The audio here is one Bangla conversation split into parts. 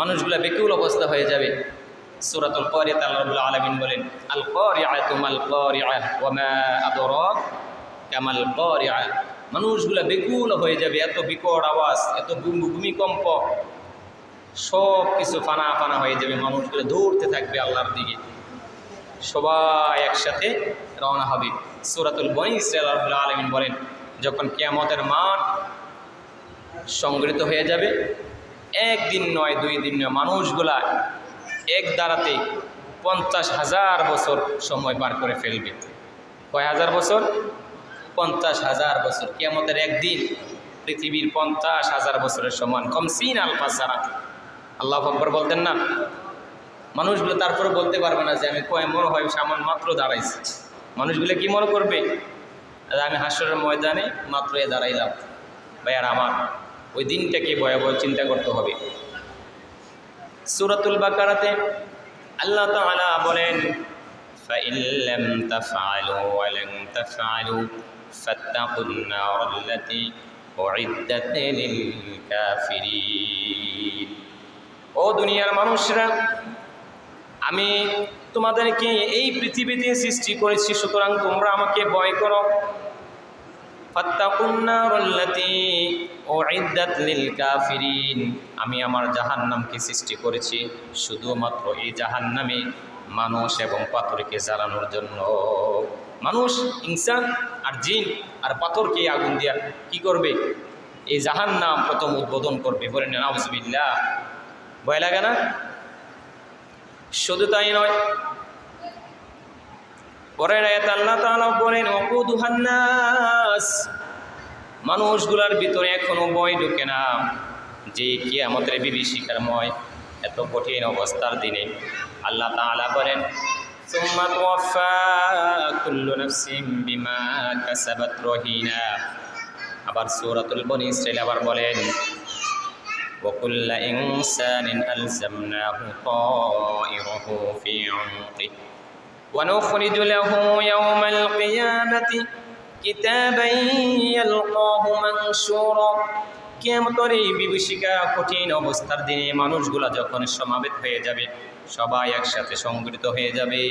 মানুষগুলা বেকুল অবস্থা হয়ে যাবে। সুরাতুল করিয়াত আল্লাহ আলামিন বলেন, আল করিআতু মাল করিআ ওয়া মা আদরাক কামাল মানুষগুলা বেকুল হয়ে যাবে, এত বিকট আওয়াজ, এত ভূমিকম্প। সব কিছু ফানা ফানা হয়ে যাবে, মানুষগুলো দৌড়তে থাকবে আল্লাহর দিকে। সবাই একসাথে রওনা হবে। সুরাতুল বনি আল্লাহ আলমিন বলেন, যখন কেয়ামতের মাঠ সংগৃহীত হয়ে যাবে একদিন নয়, দুই দিন নয়, মানুষগুলা এক দাঁড়াতে পঞ্চাশ হাজার বছর সময় পার করে ফেলবে। কয় হাজার বছর? পঞ্চাশ হাজার বছর। কেয়ামতের একদিন পৃথিবীর পঞ্চাশ হাজার বছরের সমান। কমসিন আলফা সারা আল্লাহ আকবর বলতেন না, মানুষগুলো তারপরে বলতে পারবে না যে আমি কয় মনে হয় সামান মাত্র দাঁড়াইছি। মানুষগুলো কি মনে করবে? আর আমি হাসরের ময়দানে মাত্র এ দাঁড়াইলাম ভাইয়ার আমার ওই দিনটাকে ভয়াবহ চিন্তা করতে হবে সুরাতুল বাকারাতে আল্লাহ তাআলা বলেন فإن لم تفعلوا ولن تفعلوا فاتقوا النار التي أعدت للكافرين ও দুনিয়ার মানুষরা আমি তোমাদেরকে এই পৃথিবীতে সৃষ্টি করেছি সুতরাং তোমরা আমাকে ভয় করো আমি আমার জাহান্নামকে সৃষ্টি করেছি শুধুমাত্র এই জাহান্নামে মানুষ এবং পাথরকে জ্বালানোর জন্য। মানুষ, ইনসান আর জিন আর পাথরকে আগুন দিয়া কি করবে? এই জাহান্নাম প্রথম উদ্বোধন করবে বলেন নাউজুবিল্লাহ ভয় লাগে না? শুধু তাই নয় পরের আয়াত আল্লাহ তাআলা বলেন ওকুদুহান নাস মানুষগুলার ভিতরে এখনো ভয় ঢুকে না যে কিয়ামতের বিভীষিকারময় এত কঠিন অবস্থার দিনে আল্লাহ তাআলা বলেন ثم توفى كل نفس بما كسبت رهينا আবার সূরাতুল বনি ইসরাইল আবার বলেন وكل إنسان ألزمناه طائره في عنقه ونخرج له يوم القيامة كتابا يلقاه منشورا কেমতর এই বিভীষিকা কঠিন অবস্থার দিনে মানুষগুলা যখন সমাবেত হয়ে যাবে সবাই একসাথে সংগঠিত হয়ে যাবে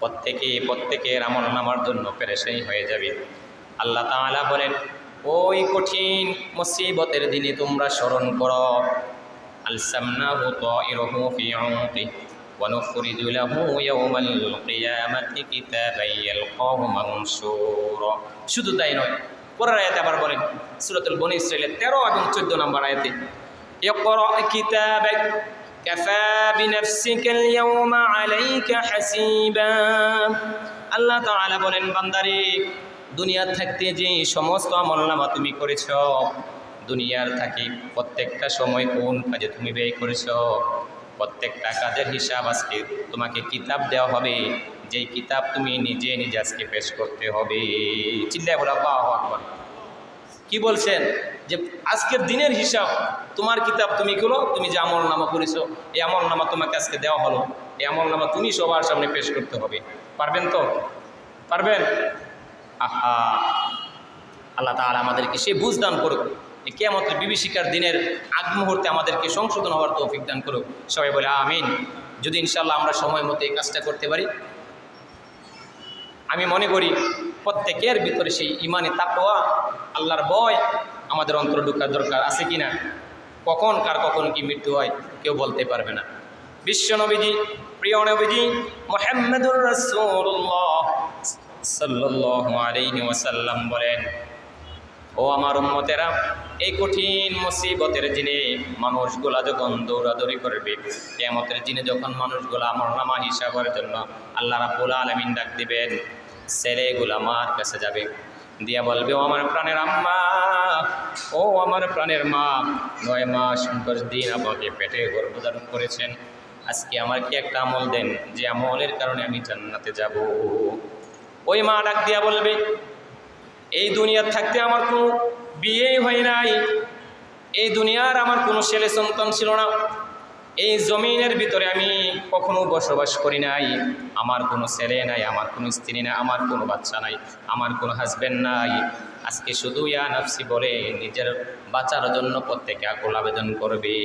প্রত্যেকে প্রত্যেকের আমল নামার জন্য পেরেশানি হয়ে যাবে আল্লাহ তাআলা বলেন ওই কঠিন মুসিবতের দিনে তোমরা স্মরণ করো আলসামনাহু তাইরহু ফি উনকি ونخرج له يوم القيامة كتابا يلقاه منشورا শুধু তাই নয় পরের আয়াতে আবার বলেন সূরাতুল বনি ইসরাইলের 13 এবং 14 নম্বর আয়াতে اقرأ كتابك كفى بنفسك اليوم عليك حسيبا আল্লাহ তাআলা বলেন বান্দারে দুনিয়ার থাকতে যে সমস্ত আমলনামা তুমি করেছ দুনিয়ার থাকি প্রত্যেকটা সময় কোন কাজে তুমি ব্যয় করেছ প্রত্যেকটা কাজের হিসাব আজকে তোমাকে কিতাব দেওয়া হবে। যেই কিতাব তুমি নিজে নিজে আজকে পেশ করতে হবে। চিল্লায় বলে, আল্লাহ আকবার। কি বলছেন? যে আজকের দিনের হিসাব, তোমার কিতাব তুমি করো তুমি যে আমল নামা করেছ, এই আমল নামা তোমাকে আজকে দেওয়া হলো। এই আমল নামা তুমি সবার সামনে পেশ করতে হবে। পারবেন তো? পারবেন? আহা! আল্লাহ তাআলা আমাদেরকে সে বুঝ দান করুক। কেয়ামতের বিভীষিকার দিনের আগ মুহূর্তে আমাদেরকে সংশোধন হওয়ার তৌফিক দান করুক। সবাই বলে আমিন। যদি ইনশাল্লাহ আমরা সময় মতো এই কাজটা করতে পারি, আমি মনে করি প্রত্যেকের ভিতরে সেই ইমানে তাকওয়া, আল্লাহর বয় আমাদের অন্তর ঢুকার দরকার আছে কি না কখন, কার কখন কি মৃত্যু হয়, কেউ বলতে পারবে না। বিশ্ব নবীজি, প্রিয় নবীজি, মোহাম্মদুর রাসূলুল্লাহ সাল্লাল্লাহু আলাইহি ওয়াসাল্লাম বলেন ও আমার উম্মতেরা, এই কঠিন মুসিবতের দিনে মানুষগুলা যখন দৌড়াদৌড়ি করবে কেমতের দিনে যখন মানুষগুলা আমার নামা হিসাবের জন্য আল্লাহ রাব্বুল আলামিন ডাক দিবেন, ছেলেগুলা মার কাছে যাবে। দিয়া বলবে, ও আমার প্রাণের আম্মা, ও আমার প্রাণের মা, নয় মাস দশ দিন আমাকে পেটে গর্ভধারণ করেছেন। আজকে আমার কি একটা আমল দেন, যে আমলের কারণে আমি জান্নাতে যাব? ওই মা ডাক দিয়া বলবে এই দুনিয়ার থাকতে আমার কোনো বিয়েই হয় নাই। এই দুনিয়ার আমার কোনো ছেলে সন্তান ছিল না। এই জমিনের ভিতরে আমি কখনো বসবাস করি নাই। আমার কোনো ছেলে নাই, আমার কোনো স্ত্রী নাই, আমার কোনো বাচ্চা নাই, আমার কোনো হাজব্যান্ড নাই। আজকে শুধু ইয়া নাফসি বলে নিজের বাঁচার জন্য প্রত্যেকে আকুল আবেদন করবে।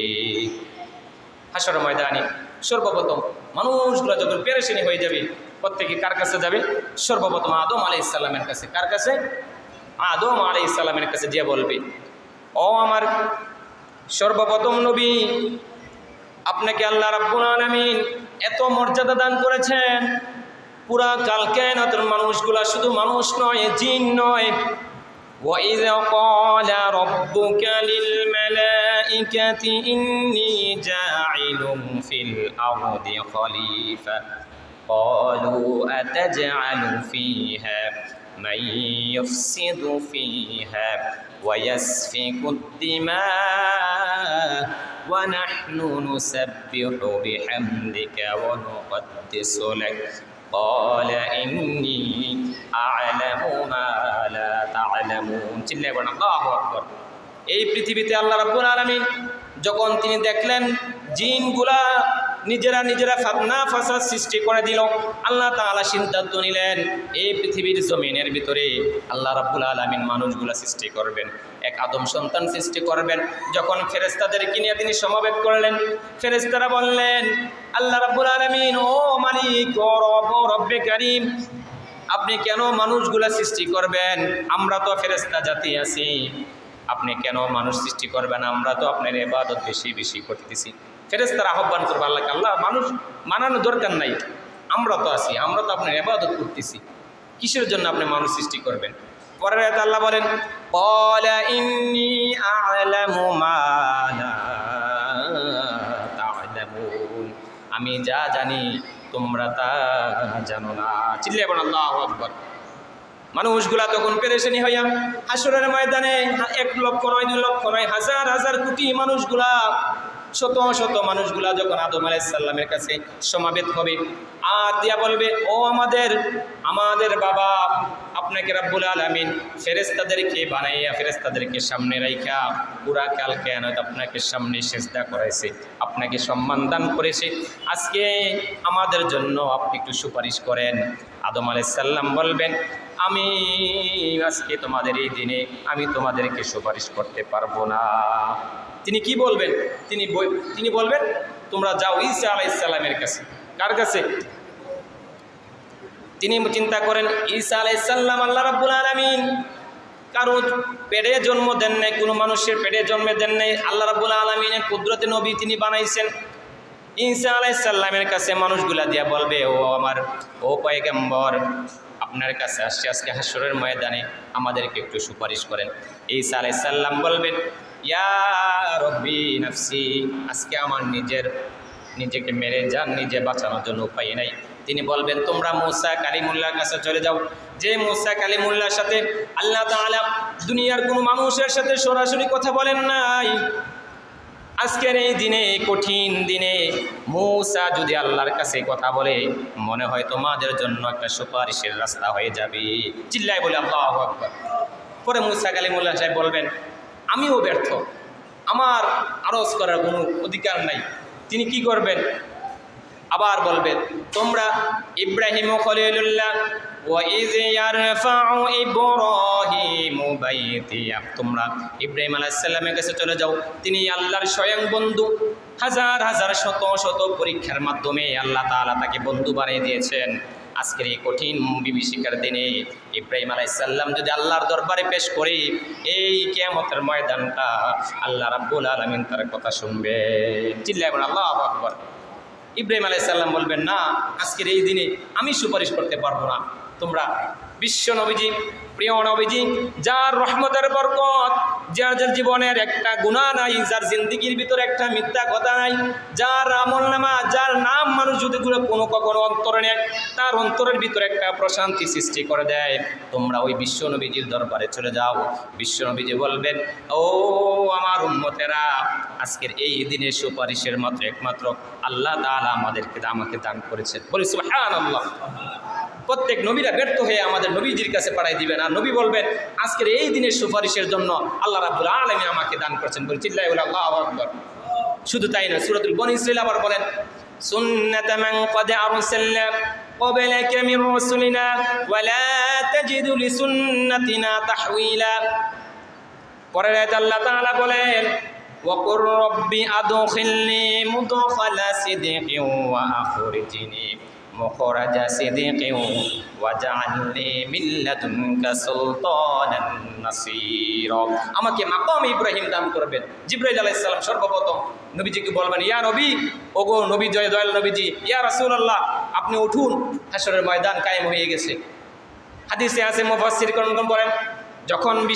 হাসর ময়দানে সর্বপ্রথম মানুষগুলো যখন পেরেশানি হয়ে যাবে, প্রত্যেকে কার কাছে যাবে? সর্বপ্রথম আদম আলাই ইসলামের কাছে। কার কাছে? আদম আলাই ইসলামের কাছে যে বলবে ও আমার সর্বপ্রথম নবী আপনাকে আল্লাহ রাব্বুল আলামিন এত মর্যাদা দান করেছেন পুরা কালকে নতুন মানুষগুলা শুধু মানুষ নয় জিন নয় وإذ قال ربك للملائكة إني جاعل في الأرض خليفة قالوا أتجعل فيها من يفسد فيها ويسفك الدماء ونحن نسبح بحمدك ونقدس لك قال إني أعلم ما لا تعلمون চিল্লায় বলেন আল্লাহু আকবার এই পৃথিবীতে আল্লাহ রাব্বুল আলামিন যখন তিনি দেখলেন জিনগুলা নিজেরা নিজেরা ফাতনা, ফাসাদ সৃষ্টি করে দিল। আল্লাহ তাআলা সিদ্ধান্ত নিলেন, এই পৃথিবীর জমিনের ভিতরে আল্লাহ রাব্বুল আলামিন মানুষগুলা সৃষ্টি করবেন। এক আদম সন্তান সৃষ্টি করবেন। যখন ফেরেশতাদেরকে নিয়ে তিনি সমাবেত করলেন, ফেরেশতারা বললেন, আল্লাহ রাব্বুল আলামিন, ও মালিক, ও রব, ও রব্বে আপনি কেন মানুষগুলা সৃষ্টি করবেন? আমরা তো ফেরেশতা জাতি আছি। আপনি কেন মানুষ সৃষ্টি করবেন? আমরা তো আপনার এবাদত বেশি বেশি করতেছি। ফেরেস্তার আহ্বান করব আল্লাহকে, আল্লাহ, মানুষ মানানোর দরকার নাই। আমরা তো আছি, আমরা তো আপনার এবাদত করতেছি। কিসের জন্য আপনি মানুষ সৃষ্টি করবেন? পরের আয়াতে আল্লাহ বলেন। আমি যা জানি, তোমরা তা জানো না। চিল্লে বলেন, আল্লাহু আকবার। মানুষগুলা তখন পেরেশানি হইয়া হাসরের ময়দানে এক লক্ষ নয়, দুই লক্ষ নয়, হাজার হাজার কোটি মানুষগুলা শত শত মানুষগুলা যখন আদম আলাইসাল্লামের কাছে সমাবেত হবে, আর দিয়া বলবে, ও আমাদের আমাদের বাবা, আপনাকে রাব্বুল আলামিন ফেরেস্তাদেরকে বানাইয়া ফেরেস্তাদেরকে সামনে রাইখা। পুরা কাল কেয়ানত আপনাকে সামনে সেজদা করাইছে, আপনাকে সম্মান দান করেছে। আজকে আমাদের জন্য আপনি একটু সুপারিশ করেন। আদম আলাইসাল্লাম বলবেন আমি আজকে তোমাদের এই দিনে আমি তোমাদেরকে সুপারিশ করতে পারব না। তিনি কি বলবেন? তিনি তিনি বলবেন, তোমরা যাও ঈসা আলাইসাল্লামের কাছে। কার কাছে? তিনি চিন্তা করেন, ঈসা আলাইসাল্লাম আল্লাহ রাব্বুল আলামিন কারও পেটে জন্ম দেন নাই, কোনো মানুষের পেটে জন্মে দেন নাই। আল্লাহ রাব্বুল আলমিনের কুদরতে নবী তিনি বানাইছেন। ঈসা আলাইসাল্লামের কাছে মানুষগুলা দিয়া বলবে, ও আমার, ও পয়গম্বর, আপনার কাছে আসছে আজকে হাসরের ময়দানে, আমাদেরকে একটু সুপারিশ করেন। ঈসা আলাইসাল্লাম বলবেন, ইয়া নাফসি, আজকে আমার নিজের, নিজেকে মেরে যান, নিজে বাঁচানোর জন্য উপায় নাই। তিনি বলবেন, তোমরা মুসা কালিমুল্লার কাছে চলে যাও। যে মুসা কালিমুল্লার সাথে আল্লাহ তাআলা দুনিয়ার কোনো মানুষের সাথে সরাসরি কথা বলেন নাই। আজকের এই দিনে, কঠিন দিনে মৌসা যদি আল্লাহর কাছে কথা বলে, মনে হয় তোমাদের জন্য একটা সুপারিশের রাস্তা হয়ে যাবে। চিল্লায় বলে, আল্লাহ আকবর। পরে মুসা কালিমুল্লাহ সাহেব বলবেন, আমিও ব্যর্থ। আমার আরজ করার কোনো অধিকার নাই। তিনি কি করবেন? আবার বলবেন তোমরা ইব্রাহিম খলিলুল্লাহ তোমরা ইব্রাহিম আলাহিসাল্লামের কাছে চলে যাও। তিনি আল্লাহর স্বয়ং বন্ধু। হাজার হাজার, শত শত পরীক্ষার মাধ্যমে আল্লাহ তালা তাকে বন্ধু বানিয়ে দিয়েছেন। আজকের এই কঠিন বিভীষিকার দিনে ইব্রাহিম আলাইসাল্লাম যদি আল্লাহর দরবারে পেশ করে, এই কেয়ামতের ময়দানটা আল্লাহ রাব্বুল আলমিন তার কথা শুনবে। চিল্লাই আল্লাহ আকবর। ইব্রাহিম আলাইসাল্লাম বলবেন, না, আজকের এই দিনে আমি সুপারিশ করতে পারব না। তোমরা বিশ্ব নবীজি, প্রিয় নবীজি, যার রহমতের বরকত যার যার জীবনের একটা গুণা নাই, যার জিন্দিগির ভিতরে একটা মিথ্যা কথা নাই, যার আমল নামা, যার নাম মানুষ যদি কোনো কখনো অন্তরে নেয়, তার অন্তরের ভিতরে একটা প্রশান্তি সৃষ্টি করে দেয়। তোমরা ওই বিশ্ব নবীজির দরবারে চলে যাও। বিশ্ব নবীজি বলবেন, ও আমার উন্মতেরা আজকের এই দিনের সুপারিশের মাত্র একমাত্র আল্লাহ তাআলা আমাদেরকে, আমাকে দান করেছেন। বলি, সুবহানাল্লাহ। প্রত্যেক নবীরা ব্যর্থ হয়ে আমাদের নবীজির কাছে পাঠাই দিবেন আর নবী বলবেন আজকের এই দিনের সুপারিশের জন্য আল্লাহ রাব্বুল আলামিন আমাকে দান করেছেন বলি চিল্লাই বলে আল্লাহু আকবার শুধু তাই না সূরাতুল বনি ইসরাঈল আবার বলেন সুন্নাত মান ক্বাদ আরসালনা قبلك من رسلنا ولا تجد لسنتنا تحويلا পরের আয়াতে আল্লাহ তাআলা বলেন وقل رب أدخلني مدخل صدق وأخرجني مخرج صدق واجعل لي من لدنك سلطانا نصيرا আমাকে মাকাম ইব্রাহিম দান করবেন জিব্রাইল আলাইহিস সালাম সর্বপ্রথম নবীজিকে বলবেন ইয়া নবী ওগো নবী জয় দয়াল নবীজি ইয়া রাসূলুল্লাহ আপনি উঠুন হাসরের ময়দান কায়েম হয়ে গেছে হাদিসে আছে মুফাসসির কোন বলেন যখন বিশ্ব